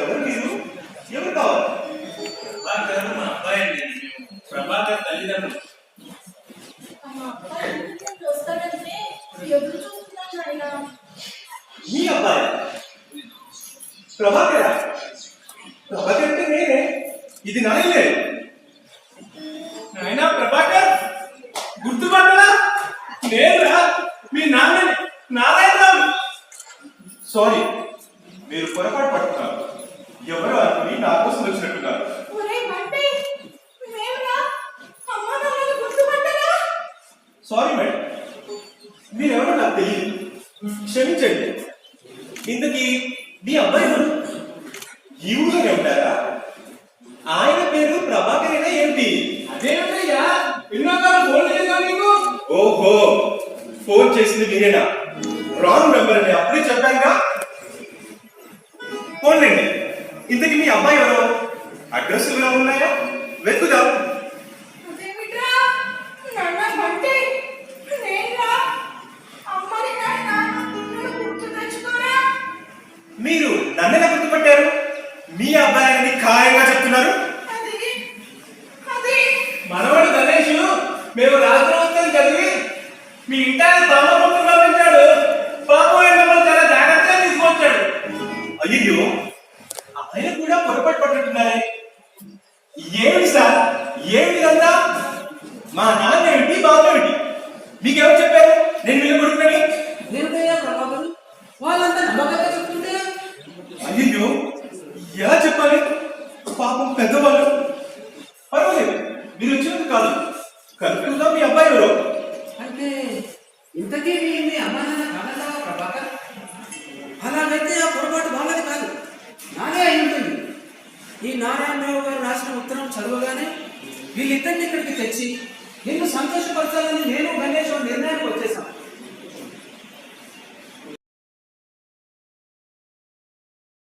ఎవరు మీరు ఎవరు కావాలి? మా అబ్బాయి అండి. ప్రభాకర్ తల్లిదండ్రులు. మీ అబ్బాయి ప్రభాకర్? ప్రభాకర్ అంటే నేనే. ఇది నా ఇల్లే నాయన ప్రభాకర్? గుర్తుపట్టడా నేనురా మీ నాన్న నారాయణరావు. సారీ మీరు పొరపాటు పడుతున్నారు. సారీ మేడం మీరెవరో నాకు తెలియదు. క్షమించండి. ఇంతకీ మీ అబ్బాయి ఎవరు? ఈ ఊళ్ళోనే ఉంటారా? ఆయన పేరు ప్రభాకరేనా ఏంటి? అదేమిటయ్యా ఎన్నోసార్లు ఫోన్ చేసా నీకు? ఓహో ఫోన్ చేసింది మీరేనా? రాంగ్ నెంబర్ అని అప్పుడే చెప్పానుగా. ఫోన్లేండి ఇంతకీ మీ అబ్బాయి ఎవరు? అడ్రస్ ఉన్నాయా? వెతుకుదాం. మేము రాత్రోత్సవం చదివి మీ ఇంటాన్ని బ్రహ్మపుత్రం పంపించాడు పాపం ఆయన మమ్మల్ని చాలా జాగ్రత్తగా తీసుకొచ్చాడు. అయ్యో ఆయన కూడా పొరపాటు పట్టున్నారే ఏమిటి సార్? ఏమిటి ఇదంతా? మా నాన్న ఏమిటి బాబు ఏమిటి మీకెవరు చెప్పారు? నేను వీళ్ళు కొడుకునని వాళ్ళంతా నమ్మకంగా చెప్తుంటే? అయ్యో ఎలా చెప్పాలి? పాపం పెద్దవాళ్ళు. పర్వాలేదు మీరు వచ్చినందుకు కాదు. కనుక్కుందాం మీ అబ్బాయి ఎవరు? అంటే ఇంతకీ మీ మీ అమ్మ ప్రభాకర్? అలాగైతే ఆ పొరపాటు వాళ్ళది కాదు. నానే అయి ఉంటుంది. ఈ నారాయణరావు గారు రాసిన ఉత్తరం చదవగానే వీళ్ళిద్దరిని ఇక్కడికి తెచ్చి నిన్ను సంతోషపరచాలని నేను గణేష్ నిర్ణయానికి వచ్చేసాను